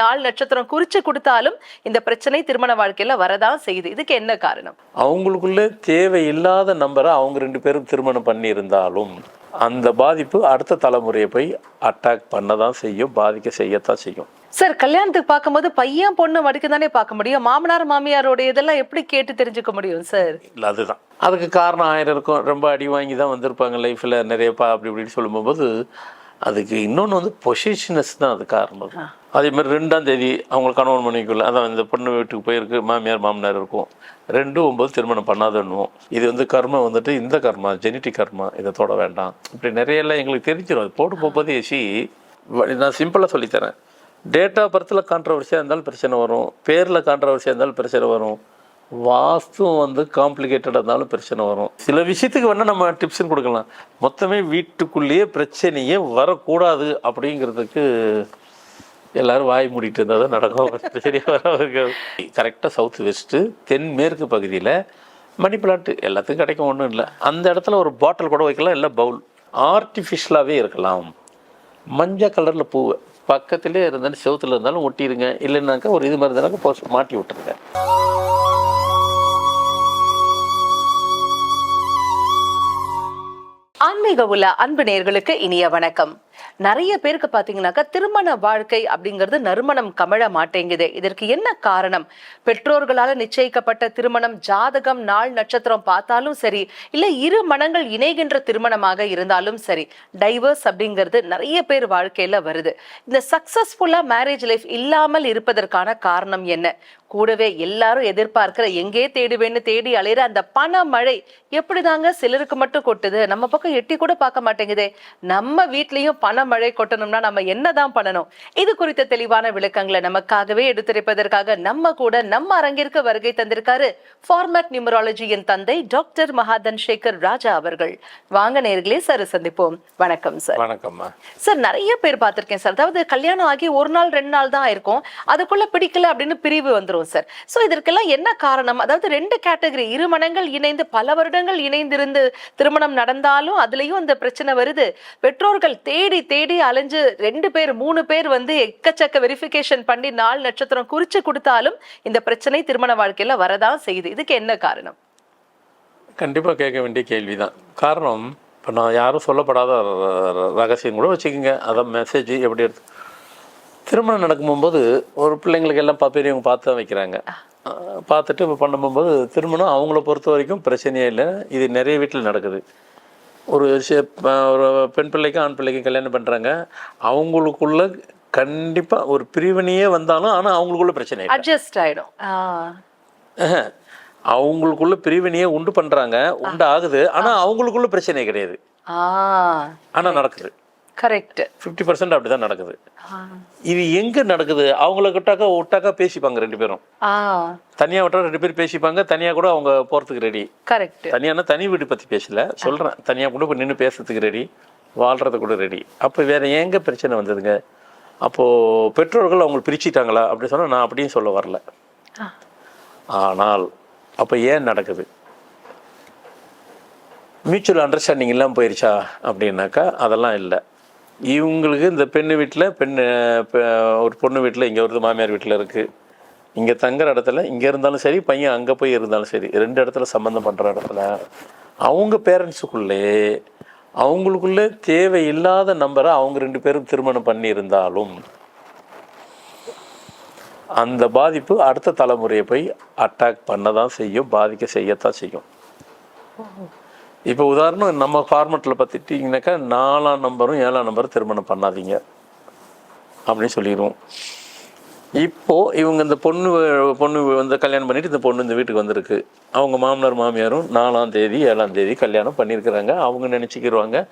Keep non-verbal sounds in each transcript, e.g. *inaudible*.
நாள் நட்சத்திரம் குறிச்சு கொடுத்தாலும் இந்த பிரச்சனை திருமண வாழ்க்கையில வரதான் செய்யுது. இதுக்கு என்ன காரணம்? அவங்களுக்குள்ள தேவையில்லாத நம்பரை அவங்க ரெண்டு பேரும் திருமணம் பண்ணியிருந்தாலும் அந்த பாதிப்பு அடுத்த தலைமுறையை போய் அட்டாக் பண்ண தான் செய்யும் பாதிக்க செய்யத்தான் செய்யும். சார் கல்யாணத்துக்கு பார்க்கும்போது பையன் பொண்ணு வரைக்கும் தானே பார்க்க முடியும்? மாமனார் மாமியாரோட இதெல்லாம் எப்படி கேட்டு தெரிஞ்சுக்க முடியும் சார்? இல்லை அதுதான். அதுக்கு காரணம் ஆயிரம் இருக்கும். ரொம்ப அடி வாங்கி தான் வந்திருப்பாங்க லைஃப்பில் நிறைய பா அப்படி இப்படின்னு சொல்லும்போது அதுக்கு இன்னொன்று வந்து பொசிஷனஸ் தான் அது காரணம். அதே மாதிரி ரெண்டாம் தேதி அவங்க கணவன் மனைவிக்குள்ள அதான் இந்த பொண்ணு வீட்டுக்கு போயிருக்கு மாமியார் மாமனார் இருக்கும். ரெண்டு ஒம்பது திருமணம் பண்ணாதன்னுவோம். இது வந்து கர்மா வந்துட்டு இந்த கர்மா ஜெனட்டிக் கர்மா இதை தொட வேண்டாம். இப்படி நிறைய எல்லாம் எங்களுக்கு தெரிஞ்சிடும் அது போட்டு போகும்போது ஏசி நான் சிம்பிளாக சொல்லித்தரேன். டேட் ஆஃப் பர்த்தில் கான்ட்ரவர்சியாக இருந்தாலும் பிரச்சனை வரும். பேரில் கான்ட்ரவர்சியாக இருந்தாலும் பிரச்சனை வரும். வாஸ்துவும் வந்து காம்ப்ளிகேட்டடாக இருந்தாலும் பிரச்சனை வரும். சில விஷயத்துக்கு வேணால் நம்ம டிப்ஸ்னு கொடுக்கலாம். மொத்தமே வீட்டுக்குள்ளேயே பிரச்சனையே வரக்கூடாது அப்படிங்கிறதுக்கு எல்லாரும் வாய் மூடிட்டு இருந்தால் தான் நடக்கும். சரியா வர கரெக்டாக சவுத் வெஸ்ட்டு தென்மேற்கு பகுதியில் மணி பிளாட்டு எல்லாத்துக்கும் கிடைக்கும் ஒன்றும் இல்லை. அந்த இடத்துல ஒரு பாட்டில் கூட வைக்கலாம் இல்லை பவுல் ஆர்டிஃபிஷியலாகவே இருக்கலாம். மஞ்சள் கலரில் பூவை. பக்கத்திலே இருந்தாலும் செவத்தில் இருந்தாலும் ஒட்டிடுங்க இல்லைன்னாக்கா ஒரு இது மாதிரி இருந்தாலும் மாட்டி விட்டுருங்க. ஆன்மீக உள்ள அன்பு நேர்களுக்கு இனிய வணக்கம் நிறைய பேருக்கு பார்த்தீங்கன்னாக்கா திருமண வாழ்க்கை அப்படிங்கிறது நறுமணம் கமழ மாட்டேங்குது. இதற்கு என்ன காரணம்? பெற்றோர்களால் நிச்சயிக்கப்பட்ட திருமணம் ஜாதகம் நாள் நட்சத்திரம் பார்த்தாலும் சரி இல்ல இரு மனங்கள் இணைகின்ற திருமணமாக இருந்தாலும் சரி டைவர்ஸ் அப்படிங்கிறது நிறைய பேர் வாழ்க்கையில வருது. இந்த சக்சஸ்ஃபுல்லா மேரேஜ் லைஃப் இல்லாமல் இருப்பதற்கான காரணம் என்ன? கூடவே எல்லாரும் எதிர்பார்க்கிற எங்கே தேடுவேன்னு தேடி அலையிற அந்த பண மழை எப்படிதாங்க சிலருக்கு மட்டும் கொட்டுது? நம்ம பக்கம் எட்டி கூட பார்க்க மாட்டேங்குதே. நம்ம வீட்லேயும் பண மழை கொட்டணும்னா நம்ம என்னதான் பண்ணணும்? இது குறித்த தெளிவான விளக்கங்களை நமக்காகவே எடுத்துரைப்பதற்காக நம்ம கூட நம்ம அரங்கிற்கு வருகை தந்திருக்காரு ஃபார்மேட் நியூமராலஜியின் தந்தை டாக்டர் மகாதன் சேகர் ராஜா அவர்கள். வாங்க நேர்களே சார் சந்திப்போம். வணக்கம் சார். வணக்கம்மா. சார் நிறைய பேர் பார்த்திருக்கேன் சார். அதாவது கல்யாணம் ஆகி ஒரு நாள் ரெண்டு நாள் தான் இருக்கும். அதுக்குள்ள பிடிக்கல அப்படின்னு பிரிவு வந்துரும் சார். சோ இதற்கெல்லாம் என்ன காரணம்? அதாவது ரெண்டு கேட்டகரி இரு மனங்கள் இணைந்து பல வருடங்கள் இணைந்திருந்து திருமணம் நடந்தாலும் அதுலயும் இந்த பிரச்சனை வருது. பெற்றோர்கள் தேடி தேடி அலைஞ்சு ரெண்டு பேர் மூணு பேர் வந்து எக்கச்சக்க வெரிஃபிகேஷன் பண்ணி நாள் நட்சத்திரம் குறிச்சு கொடுத்தாலும் இந்த பிரச்சனை திருமண வாழ்க்கையில வரதான் செய்யுது. இதுக்கு என்ன காரணம்? கண்டிப்பாக கேட்க வேண்டிய கேள்வி தான் காரணம் இப்போ நான் யாரும் சொல்லப்படாத ரகசியம் கூட வச்சுக்கோங்க. அதான் மெசேஜ் எப்படி எடுத்து திருமணம் நடக்கும்போது ஒரு பிள்ளைங்களுக்கு எல்லாம் பெரியவங்க பார்த்து தான் வைக்கிறாங்க. பார்த்துட்டு இப்போ பண்ணும்போது திருமணம் அவங்கள பொறுத்த வரைக்கும் பிரச்சனையே இல்லை. இது நிறைய வீட்டில் நடக்குது. ஒரு ஒரு பெண் பிள்ளைக்கும் ஆண் பிள்ளைக்கும் கல்யாணம் பண்ணுறாங்க அவங்களுக்குள்ள கண்டிப்பாக ஒரு பிரிவினையே வந்தாலும் ஆனால் அவங்களுக்குள்ள பிரச்சனை அட்ஜஸ்ட் ஆயிடும். ஆ. ஆஹ். அவங்களுக்குள்ள பிரிவினையே உண்டு பண்றாங்க. உண்டு ஆகுது. ஆனா அவங்களுக்குள்ள பிரச்சனை கிடையாது. ஆ. ஆனா நடக்குது. கரெக்ட் ஃபிஃப்டி பர்சன்ட் அப்படிதான் நடக்குது. இது எங்க நடக்குது? அவங்கள கிட்டாக்கா விட்டாக்கா பேசிப்பாங்க ரெண்டு பேரும். தனியா விட்டா ரெண்டு பேரும் பேசிப்பாங்க தனியா கூட அவங்க போறதுக்கு ரெடி கரெக்ட் தனியானா தனி வீடு பத்தி பேசல. சொல்றேன். தனியா கூட போய் நின்று பேசுறதுக்கு ரெடி வாழ்றது கூட ரெடி அப்ப வேற எங்க பிரச்சனை வந்ததுங்க? அப்போ பெற்றோர்கள் அவங்க பிரிச்சுட்டாங்களா? அப்படி சொன்னா நான் அப்படியும் சொல்ல வரல. ஆனால் அப்போ ஏன் நடக்குது? மியூச்சுவல் அண்டர்ஸ்டாண்டிங் இல்லாமல் போயிருச்சா? அப்படின்னாக்கா அதெல்லாம் இல்லை. இவங்களுக்கு இந்த பெண்ணு வீட்டில் பெண் ஒரு பொண்ணு வீட்டில் இங்கே ஒரு மாமியார் வீட்டில் இருக்குது இங்கே தங்குற இடத்துல இங்கே இருந்தாலும் சரி பையன் அங்கே போய் இருந்தாலும் சரி ரெண்டு இடத்துல சம்மந்தம் பண்ணுற இடத்துல அவங்க பேரண்ட்ஸுக்குள்ளே அவங்களுக்குள்ளே தேவையில்லாத நம்பரை அவங்க ரெண்டு பேரும் திருமணம் பண்ணியிருந்தாலும் அந்த பாதிப்பு அடுத்த தலைமுறையை போய் அட்டாக் பண்ண தான் செய்யும் பாதிக்க செய்யத்தான் செய்யும். இப்போ உதாரணம் நம்ம ஃபார்மெட்டில் பார்த்துட்டிங்கனாக்கா நாலாம் நம்பரும் ஏழாம் நம்பரும் திருமணம் பண்ணாதீங்க. அப்படின்னு சொல்லிடுவோம். இப்போது இவங்க இந்த பொண்ணு பொண்ணு வந்து கல்யாணம் பண்ணிட்டு இந்த பொண்ணு இந்த வீட்டுக்கு வந்திருக்கு. அவங்க மாமனார் மாமியாரும் நாலாம் தேதி ஏழாம் தேதி கல்யாணம் பண்ணியிருக்கிறாங்க. அவங்க நினச்சிக்கிடுவாங்க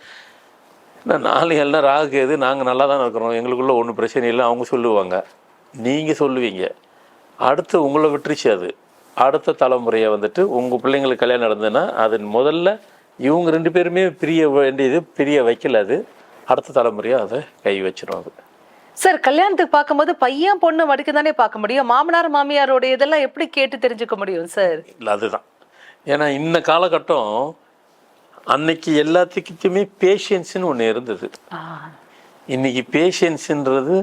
நான் நாலு எல்லாம் ராகு எது? நாங்கள் நல்லா தான் இருக்கிறோம். எங்களுக்குள்ள ஒன்றும் பிரச்சனை இல்லை. அவங்க சொல்லுவாங்க. நீங்கள் சொல்லுவீங்க. அடுத்து உங்களை விட்டுருச்சு அது. அடுத்த தலைமுறையை வந்துட்டு உங்கள் பிள்ளைங்களுக்கு கல்யாணம் நடந்ததுன்னா அது முதல்ல இவங்க ரெண்டு பேருமே பிரிய வேண்டியது பிரிய வைக்கல அது. அடுத்த தலைமுறையாக அதை கை வச்சிரும் அது. சார் கல்யாணத்துக்கு பார்க்கும்போது பையன் பொண்ணு வரைக்கும் தானே பார்க்க முடியும்? மாமனார் மாமியாரோட இதெல்லாம் எப்படி கேட்டு தெரிஞ்சுக்க முடியும் சார்? இல்லை அதுதான். ஏன்னா இந்த காலகட்டம் அன்னைக்கு எல்லாத்துக்கிட்டையுமே பேஷியன்ஸ்னு ஒன்று இருந்தது. இன்னைக்கு பேஷியன்ஸுன்றது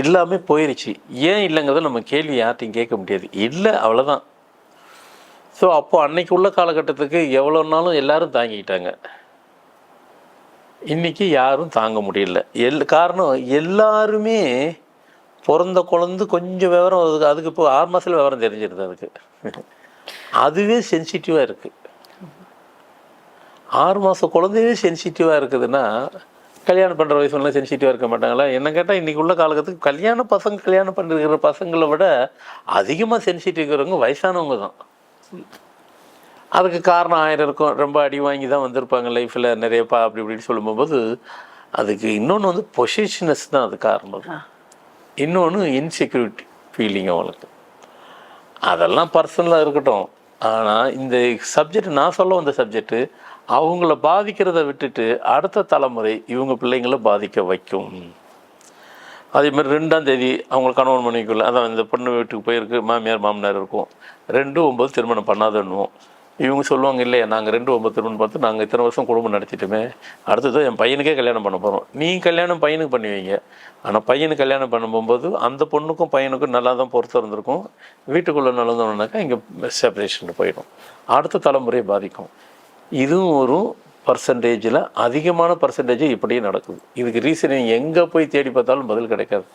எல்லாமே போயிருச்சு. ஏன் இல்லைங்கிறத நம்ம கேள்வி யார்ட்டையும் கேட்க முடியாது. இல்லை அவ்வளோதான் ஸோ அப்போ அன்னைக்கு உள்ள காலகட்டத்துக்கு எவ்வளோனாலும் எல்லாரும் தாங்கிக்கிட்டாங்க. இன்றைக்கி யாரும் தாங்க முடியல. எல் காரணம் எல்லாருமே பிறந்த குழந்தை கொஞ்சம் விவரம் அதுக்கு அதுக்கு இப்போ ஆறு மாதத்தில் விவரம் தெரிஞ்சிருது அதுக்கு. அதுவே சென்சிட்டிவாக இருக்குது ஆறு மாதம் குழந்தையே சென்சிட்டிவாக இருக்குதுன்னா கல்யாணம் பண்ணுற வயசுலாம் சென்சிட்டிவாக இருக்க மாட்டாங்களா? என்ன கேட்டால் இன்றைக்கி உள்ள காலகட்டத்துக்கு கல்யாண பசங்க கல்யாணம் பண்ணிருக்கிற பசங்களை விட அதிகமாக சென்சிட்டிவ் இருக்கிறவங்க வயசானவங்க தான். அதுக்கு காரணம் ஆயிரம் இருக்கும். ரொம்ப அடி வாங்கி தான் வந்திருப்பாங்க லைஃப்பில் நிறைய பா அப்படி இப்படின்னு சொல்லும்போது அதுக்கு இன்னொன்று வந்து பொசிஷனஸ் தான் அது காரணம். இன்னொன்று இன்செக்யூரிட்டி ஃபீலிங் அவங்களுக்கு. அதெல்லாம் பர்சனலாக இருக்கட்டும். ஆனால் இந்த சப்ஜெக்ட் நான் சொல்ல வந்த சப்ஜெக்ட்டு அவங்கள பாதிக்கிறத விட்டுட்டு அடுத்த தலைமுறை இவங்க பிள்ளைங்கள பாதிக்க வைக்கும். அதே மாதிரி ரெண்டாம் தேதி அவங்க கணவன் மனைவிக்குள்ள அதான் இந்த பொண்ணு வீட்டுக்கு போயிருக்கு மாமியார் மாமனார் இருக்கும். ரெண்டு ஒம்பது திருமணம் பண்ணாதன்னுவோம். இவங்க சொல்லுவாங்க இல்லையா நாங்கள் ரெண்டு ஒம்பது திருமணம் பார்த்து நாங்கள் இத்தனை வருஷம் குடும்பம் நடத்திட்டுமே. அடுத்தது என் பையனுக்கே கல்யாணம் பண்ண போகிறோம் நீ கல்யாணம் பையனுக்கு பண்ணுவீங்க. ஆனால் பையனுக்கு கல்யாணம் பண்ணும்போது அந்த பொண்ணுக்கும் பையனுக்கும் நல்லா தான் பொறுத்து இருந்திருக்கும். வீட்டுக்குள்ளே நடந்தோம்னாக்கா இங்கே செப்பரேஷன் போயிடும். அடுத்த தலைமுறையை பாதிக்கும். இதுவும் ஒரு பர்சன்டேஜில் அதிகமான பர்சன்டேஜ் இப்படியே நடக்குது. இதுக்கு ரீசன் எங்கே போய் தேடி பார்த்தாலும் பதில் கிடைக்காது.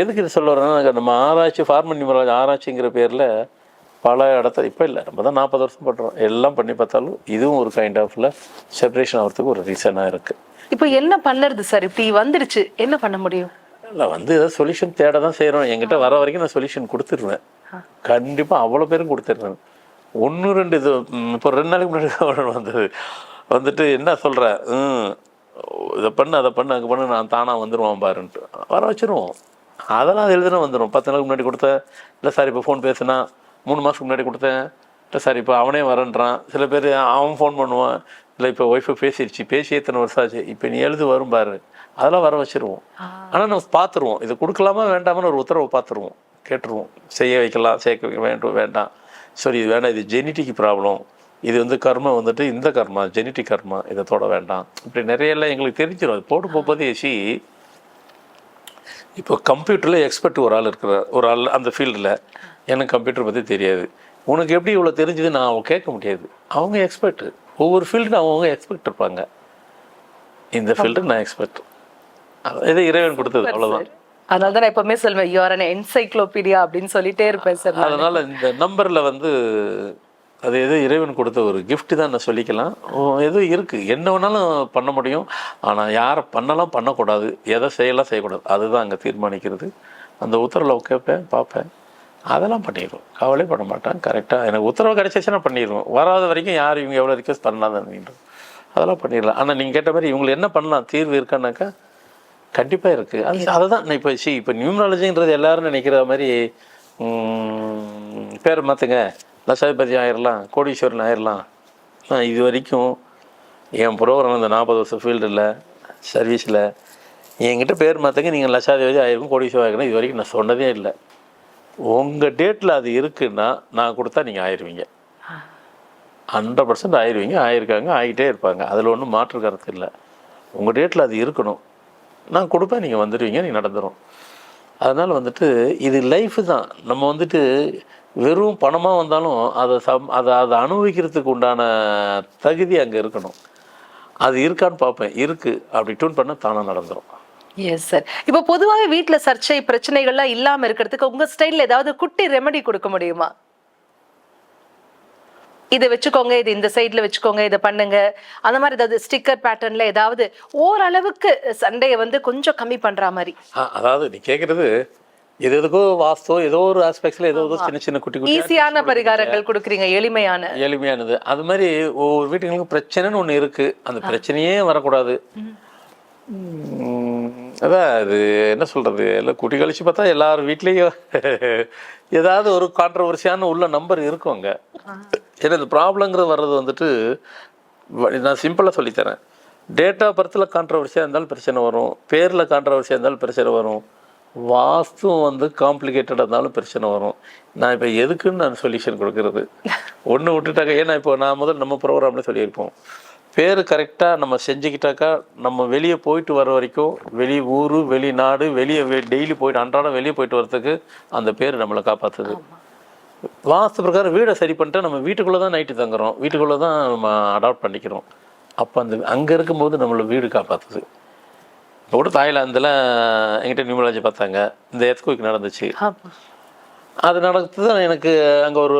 எதுக்கு இது சொல்ல வரேன்னா நம்ம ஆராய்ச்சி ஃபார்மன் ஆராய்ச்சிங்கிற பேரில் பல இடத்துல இப்போ இல்லை நம்ம தான் நாற்பது வருஷம் பண்ணுறோம் எல்லாம் பண்ணி பார்த்தாலும் இதுவும் ஒரு கைண்ட் ஆஃப்ல செப்பரேஷன் ஆகிறதுக்கு ஒரு ரீசனாக இருக்குது இப்போ என்ன பண்ணுறது சார்? இப்படி வந்துருச்சு என்ன பண்ண முடியும்? இல்லை வந்து ஏதாவது சொல்யூஷன் தேட தான் செய்கிறோம் என்கிட்ட வர வரைக்கும் நான் சொல்யூஷன் கொடுத்துருவேன். கண்டிப்பாக அவ்வளோ பேரும் கொடுத்துருவேன். ஒன்று ரெண்டு இது இப்போ ரெண்டு நாளைக்கு முன்னாடி வந்தது. வந்துட்டு என்ன சொல்கிற ம் இதை பண்ணு அதை பண்ணு அங்கே பண்ணு நான் தானாக வந்துடுவான் பாருன்ட்டு. வர வச்சிருவோம். அதெல்லாம் அது எழுதுனா வந்துடும் பத்து நாளுக்கு முன்னாடி கொடுத்த இல்லை சார் இப்போ ஃபோன் பேசுனா மூணு மாதத்துக்கு முன்னாடி கொடுத்தேன். இல்லை சார் இப்போ அவனே வரேன்றான். சில பேர் அவன் ஃபோன் பண்ணுவான். இல்லை இப்போ ஒய்ஃபை பேசிடுச்சு பேசி எத்தனை வருஷம் ஆச்சு? இப்போ நீ எழுது வரும் பாரு. அதெல்லாம் வர வச்சிருவோம். ஆனால் நம்ம பார்த்துருவோம். இது கொடுக்கலாமா வேண்டாமான்னு ஒரு உத்தரவை பார்த்துருவோம். கேட்டுருவோம். செய்ய வைக்கலாம் சேர்க்க வைக்க வேண்டும் வேண்டாம். சரி இது வேண்டாம் இது ஜெனட்டிக் ப்ராப்ளம் இது வந்து கர்மா வந்துட்டு இந்த கர்மா ஜெனட்டிக் கர்மா இதை தொட வேண்டாம். இப்படி நிறைய எல்லாம் எங்களுக்கு தெரிஞ்சிடும் அது போட்டு போகும்போது ஏசி இப்போ கம்ப்யூட்டரில் எக்ஸ்பர்ட் ஒரு ஆள் இருக்கிறார். ஒரு ஆள் அந்த ஃபீல்டில் எனக்கு கம்ப்யூட்டர் பற்றி தெரியாது. உனக்கு எப்படி இவ்வளோ தெரிஞ்சது? நான் அவங்க கேட்க முடியாது. அவங்க எக்ஸ்பர்ட் ஒவ்வொரு ஃபீல்டு அவங்கவுங்க எக்ஸ்பர்ட் இருப்பாங்க. இந்த ஃபீல்டு நான் எக்ஸ்பர்ட் இதை இறைவன் கொடுத்தது. அவ்வளோதான் அதனால தான் எப்பவுமே சொல்லுவேன் யூஆர் என்சைக்ளோபீடியா அப்படின்னு சொல்லிட்டே இருப்பேன் சார். அதனால் இந்த நம்பரில் வந்து அது ஏதோ இறைவன் கொடுத்த ஒரு gift தான் நான் சொல்லிக்கலாம். ஏதோ இருக்குது என்ன வேணாலும் பண்ண முடியும். ஆனால் யாரை பண்ணலாம் பண்ணக்கூடாது. எதை செய்யலாம் செய்யக்கூடாது. அதுதான் அங்கே தீர்மானிக்கிறது. அந்த உத்தரவில் கேட்பேன் பார்ப்பேன். அதெல்லாம் பண்ணிடுவோம். கவலை பண்ண மாட்டேன். கரெக்டாக எனக்கு உத்தரவு கிடைச்சிச்சுன்னா பண்ணிடுவோம். வராத வரைக்கும் யார் இவங்க எவ்வளோ ரிக்வஸ்ட் பண்ணாதான் அதெல்லாம் பண்ணிடலாம். ஆனால் நீங்கள் கேட்ட மாதிரி இவங்களை என்ன பண்ணலாம்? தீர்வு இருக்கானாக்கா கண்டிப்பாக இருக்குது அது அதை தான் நான் இப்போ சி இப்போ நியூமராலஜின்றது எல்லாரும் நினைக்கிற மாதிரி பேர் மாற்றுங்க லட்சாதிபதி ஆயிடலாம் கோடீஸ்வரன் ஆயிடலாம் நான் இது வரைக்கும் என் ப்ரோக்ராம் இந்த நாற்பது வருஷம் ஃபீல்டில் சர்வீஸில் என்கிட்ட பேர் மாற்றங்க நீங்கள் லட்சாதிபதி ஆயிருக்கும் கோடீஸ்வரன் ஆயிருக்கும் இது வரைக்கும் நான் சொன்னதே இல்லை. உங்கள் டேட்டில் அது இருக்குன்னா நான் கொடுத்தா நீங்கள் ஆயிடுவீங்க ஹண்ட்ரட் பர்சன்ட் ஆயிடுவீங்க ஆயிருக்காங்க ஆகிட்டே இருப்பாங்க. அதில் ஒன்றும் மாற்று கருத்து இல்லை. உங்கள் டேட்டில் அது இருக்கணும். நான் கொடுப்பேன் நீங்கள் வந்துடுவீங்க நீங்கள் நடந்துரும். அதனால் வந்துட்டு இது லைஃப் தான். நம்ம வந்துட்டு வெறும் பணமாக வந்தாலும் அதை சம் அதை அதை அனுபவிக்கிறதுக்கு உண்டான தகுதி அங்கே இருக்கணும். அது இருக்கான்னு பார்ப்பேன். இருக்குது அப்படி டியூன் பண்ண தானாக நடந்துரும். எஸ் சார் இப்போ பொதுவாகவே வீட்ல சர்ச்சை பிரச்சனைகள்லாம் இல்லாம இருக்கிறதுக்கு உங்க ஸ்டைல்ல ஏதாவது குட்டி ரெமெடி கொடுக்க முடியுமா? இதை வச்சுக்கோங்க இது இந்த சைடுல வச்சுக்கோங்க இதை பண்ணுங்க. அந்த மாதிரி ஏதாவது ஸ்டிக்கர் பேட்டர்ன்ல ஏதாவது ஓரளவுக்கு சண்டையை வந்து கொஞ்சம் கம்மி பண்ற மாதிரி. அதாவது நீ கேட்குறது எது எதுக்கோ வாஸ்தோ ஏதோ ஒரு ஆஸ்பெக்ட்ஸில் ஏதோ ஏதோ சின்ன சின்ன குட்டி குட்டி ஈஸியான பரிகாரங்கள் கொடுக்குறீங்க எளிமையான. எளிமையானது. அது மாதிரி ஒவ்வொரு வீட்டுகளுக்கும் பிரச்சனைன்னு ஒன்று இருக்குது அந்த பிரச்சனையே வரக்கூடாது. அதான் அது என்ன சொல்கிறது எல்லாம் குட்டி கழிச்சு பார்த்தா எல்லார் வீட்லேயும் *laughs* ஏதாவது ஒரு கான்ட்ரவர்சியான உள்ள நம்பர் இருக்கும் அங்கே. ஏன்னா இந்த ப்ராப்ளங்கிறது வர்றது வந்துட்டு நான் சிம்பிளாக சொல்லித்தரேன். டேட் ஆஃப் பர்த்தில் கான்ட்ரவர்சியாக இருந்தாலும் பிரச்சனை வரும். பேரில் கான்ட்ரவர்சியாக இருந்தாலும் பிரச்சனை வரும். வாஸ்துவும் வந்து காம்ப்ளிகேட்டடாக இருந்தாலும் பிரச்சனை வரும். நான் இப்போ எதுக்குன்னு நான் சொல்யூஷன் கொடுக்கறது? ஒன்று விட்டுட்டாங்க ஏன்னா இப்போ நான் முதல்ல நம்ம ப்ரோக்ராம்ல சொல்லியிருப்போம். பேர் கரெக்டாக நம்ம செஞ்சுக்கிட்டாக்கா நம்ம வெளியே போயிட்டு வர வரைக்கும் வெளி ஊர் வெளிநாடு வெளியே டெய்லி போயிட்டு அன்றாடம் வெளியே போயிட்டு வரதுக்கு அந்த பேர் நம்மளை காப்பாற்றுது வாஸ்து பிரகாரம் வீடை சரி பண்ணிட்டு நம்ம வீட்டுக்குள்ளே தான் நைட்டு தங்குறோம். வீட்டுக்குள்ளே தான் நம்ம அடாப்ட் பண்ணிக்கிறோம். அப்போ அந்த அங்கே இருக்கும்போது நம்மளை வீடு காப்பாற்றுது இப்போ கூட தாய்லாந்தில் என்கிட்ட நியூமராஜி பார்த்தாங்க. இந்த எர்த்குவிக் நடந்துச்சு. அது நடக்குது தான் எனக்கு அங்கே ஒரு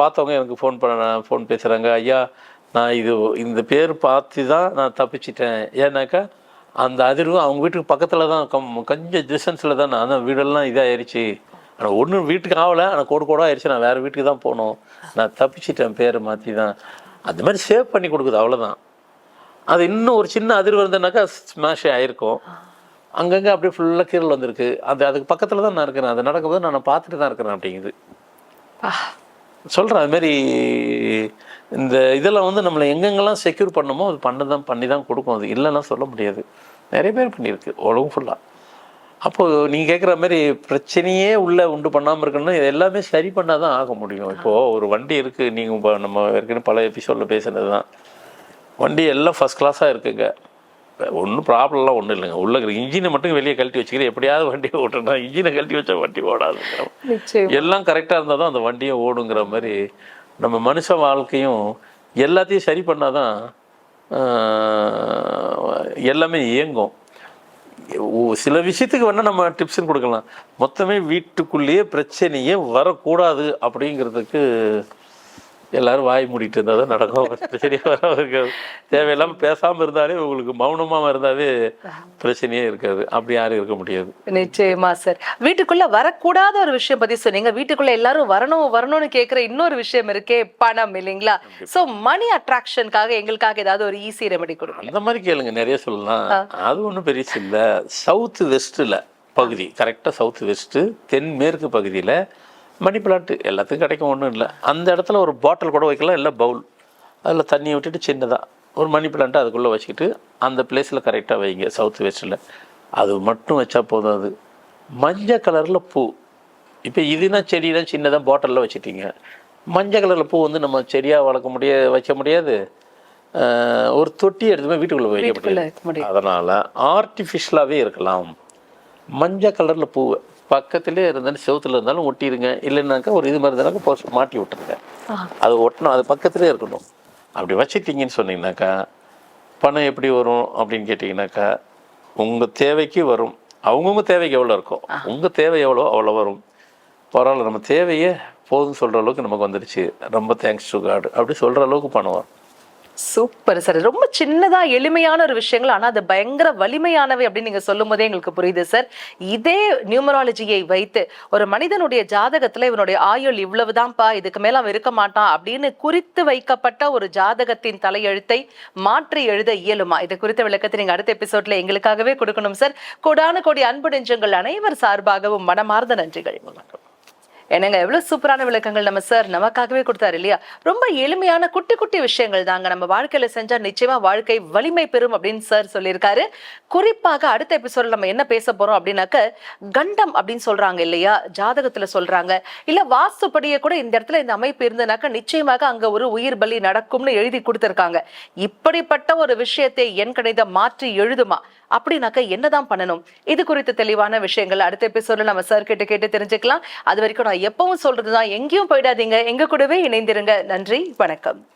பார்த்தவங்க எனக்கு ஃபோன் பண்ண ஃபோன் பேசுகிறாங்க ஐயா நான் இது இந்த பேர் பார்த்து தான் நான் தப்பிச்சிட்டேன். ஏன்னாக்கா அந்த அதிர்வு அவங்க வீட்டுக்கு பக்கத்தில் தான் கம் கொஞ்சம் டிஸ்டன்ஸில் தான் நான் அதான் வீடெல்லாம் இதாகிருச்சு ஆனால் ஒன்றும் வீட்டுக்கு ஆகலை. ஆனால் கோடு கோடாக ஆயிடுச்சு நான் வேறு வீட்டுக்கு தான் போகணும் நான் தப்பிச்சிட்டேன் பேரை மாற்றி தான். அந்த மாதிரி சேவ் பண்ணி கொடுக்குது அவ்வளோதான் அது இன்னும் ஒரு சின்ன அதிர்வு இருந்ததுனாக்கா ஸ்மாஷ் ஆயிருக்கும். அங்கங்கே அப்படியே ஃபுல்லாக கீரல் வந்திருக்கு. அது அதுக்கு பக்கத்தில் தான் நான் இருக்கிறேன். அது நடக்கும்போது நான் பார்த்துட்டு தான் இருக்கிறேன் அப்படிங்குது. சொல்கிறேன் அது மாதிரி இந்த இதெல்லாம் வந்து நம்மளை எங்கெங்கெல்லாம் செக்யூர் பண்ணமோ அது பண்ண தான் பண்ணி தான் கொடுக்கும். அது இல்லைன்னா சொல்ல முடியாது. நிறைய பேர் பண்ணியிருக்கு உலகம் ஃபுல்லாக அப்போது நீங்கள் கேட்குற மாதிரி பிரச்சனையே உள்ளே உண்டு பண்ணாமல் இருக்கணும்னா இது எல்லாமே சரி பண்ணால் தான் ஆக முடியும். இப்போது ஒரு வண்டி இருக்குது நீங்கள் நம்ம ஏற்கனவே பல எபிசோடில் பேசுனது தான் வண்டி எல்லாம் ஃபஸ்ட் கிளாஸாக இருக்குங்க. ஒன்றும் ப்ராப்ளம்லாம் ஒன்றும் இல்லைங்க. உள்ள இருக்கிற இன்ஜினை மட்டும் வெளியே கழட்டி வச்சுக்கிறேன். எப்படியாவது வண்டியை ஓட்டணும். இன்ஜினை கழட்டி வச்சா வண்டி நிச்சயம். எல்லாம் கரெக்டாக இருந்தால் தான் அந்த வண்டியை ஓடுங்கிற மாதிரி நம்ம மனுஷ வாழ்க்கையும் எல்லாத்தையும் சரி பண்ணாதான் ஆஹ், எல்லாமே இயங்கும். சில விஷயத்துக்கு வேணால் நம்ம டிப்ஸ்னு கொடுக்கலாம். மொத்தமே வீட்டுக்குள்ளேயே பிரச்சனையே வரக்கூடாது அப்படிங்கிறதுக்கு எல்லாரும் வாய் மூடிட்டு இருந்தால் தான் நடக்கும். *laughs* பிரச்சனையே வர இருக்காது தேவையில்லாமல் பேசாமல் இருந்தாலே உங்களுக்கு மௌனமாக இருந்தாவே பிரச்சனையே இருக்காது. அப்படி யாரும் இருக்க முடியாது. நிச்சயமா சார் வீட்டுக்குள்ள வரக்கூடாத ஒரு விஷயம் பத்தி சொன்னீங்க. வீட்டுக்குள்ள எல்லாரும் வரணும் வரணும்னு கேக்குற இன்னொரு விஷயம் இருக்கே பணம் இல்லைங்களா? சோ மணி அட்ராக்ஷனுக்காக எங்களுக்காக ஏதாவது ஒரு ஈஸி ரெமெடி கொடுங்க. அந்த மாதிரி கேளுங்க நிறைய சொல்லலாம். அது ஒன்றும் பெருசு இல்லை. சவுத் வெஸ்ட்டில் பகுதி கரெக்டாக சவுத் வெஸ்ட்டு தென்மேற்கு பகுதியில் மணி பிளான்ட்டு எல்லாத்துக்கும் கிடைக்கும் ஒன்றும் இல்லை. அந்த இடத்துல ஒரு பாட்டில் கூட வைக்கலாம் இல்லை பவுல் அதில் தண்ணியை விட்டுட்டு சின்னதாக ஒரு மணி பிளான்ட்டை அதுக்குள்ளே வச்சுக்கிட்டு அந்த பிளேஸில் கரெக்டாக வைங்க சவுத் வெஸ்ட்டில் அது மட்டும் வச்சா போதும் அது. மஞ்சள் கலரில் பூ. இப்போ இதுனா செடினா சின்னதாக பாட்டிலில் வச்சுட்டீங்க. மஞ்சள் கலரில் பூ வந்து நம்ம செடியாக வளர்க்க முடிய வைக்க முடியாது. ஒரு தொட்டி எடுத்துமே வீட்டுக்குள்ளே வைக்க முடியாது. அதனால் ஆர்டிஃபிஷியலாகவே இருக்கலாம். மஞ்சள் கலரில் பூ பக்கத்திலே இருந்தாலும் செவுத்துல இருந்தாலும் ஒட்டிடுங்க இல்லைன்னாக்கா ஒரு இது மாதிரி இருந்தாலும் போஸ்ட் மாட்டி விட்டுருங்க. அது ஒட்டணும் அது பக்கத்திலே இருக்கணும். அப்படி வச்சிட்டீங்கன்னு சொன்னீங்கன்னாக்கா பணம் எப்படி வரும் அப்படின்னு கேட்டிங்கனாக்கா உங்கள் தேவைக்கு வரும். அவங்கவுங்க தேவைக்கு எவ்வளோ இருக்கும் உங்கள் தேவை எவ்வளோ அவ்வளோ வரும். பரவாயில்ல நம்ம தேவையே போதும்னு சொல்கிற அளவுக்கு நமக்கு வந்துடுச்சு. ரொம்ப தேங்க்ஸ் டு காட் அப்படி சொல்கிற அளவுக்கு பணம் வரும். Super sir. ரொம்ப சின்னதா எளிமையான ஒரு விஷயங்கள். ஆனா அது பயங்கர வலிமையானவை அப்படின்னு நீங்க சொல்லும் போதே எங்களுக்கு புரியுது சார். இதே நியூமராலஜியை வைத்து ஒரு மனிதனுடைய ஜாதகத்துல இவனுடைய ஆயுள் இவ்வளவுதான்ப்பா இதுக்கு மேல அவன் இருக்க மாட்டான் அப்படின்னு குறித்து வைக்கப்பட்ட ஒரு ஜாதகத்தின் தலையெழுத்தை மாற்றி எழுத இயலுமா? இது குறித்த விளக்கத்தை நீங்க அடுத்த எபிசோட்ல எங்களுக்காகவே கொடுக்கணும் சார். கோடான கோடி அன்பு நெஞ்சங்கள் அனைவர் சார்பாகவும் மனமார்ந்த நன்றிகள். என்னங்க எவ்வளவு சூப்பரான விளக்கங்கள் நம்ம சார் நமக்காகவே கொடுத்தாரு இல்லையா? ரொம்ப எளிமையான குட்டி குட்டி விஷயங்கள் தாங்க. நம்ம வாழ்க்கையில செஞ்சா நிச்சயமா வாழ்க்கை வலிமை பெறும் அப்படின்னு சார் சொல்லியிருக்காரு. குறிப்பாக அடுத்த எபிசோட்ல நம்ம என்ன பேச போறோம் அப்படின்னாக்க கண்டம் அப்படின்னு சொல்றாங்க இல்லையா? ஜாதகத்துல சொல்றாங்க. இல்ல வாஸ்துப்படியே கூட இந்த இடத்துல இந்த அமைப்பு இருந்தனாக்க நிச்சயமாக அங்க ஒரு உயிர் பலி நடக்கும்னு எழுதி கொடுத்திருக்காங்க. இப்படிப்பட்ட ஒரு விஷயத்தை என் கணிதம் மாற்றி எழுதுமா? அப்படின்னாக்க என்னதான் பண்ணணும்? இது குறித்து தெளிவான விஷயங்கள். அடுத்த எபிசோட நம்ம சார் கிட்ட கேட்டு தெரிஞ்சுக்கலாம். அது வரைக்கும் நான் எப்பவும் சொல்றதுதான். எங்கேயும் போயிடாதீங்க. எங்க கூடவே இணைந்திருங்க. நன்றி. வணக்கம்.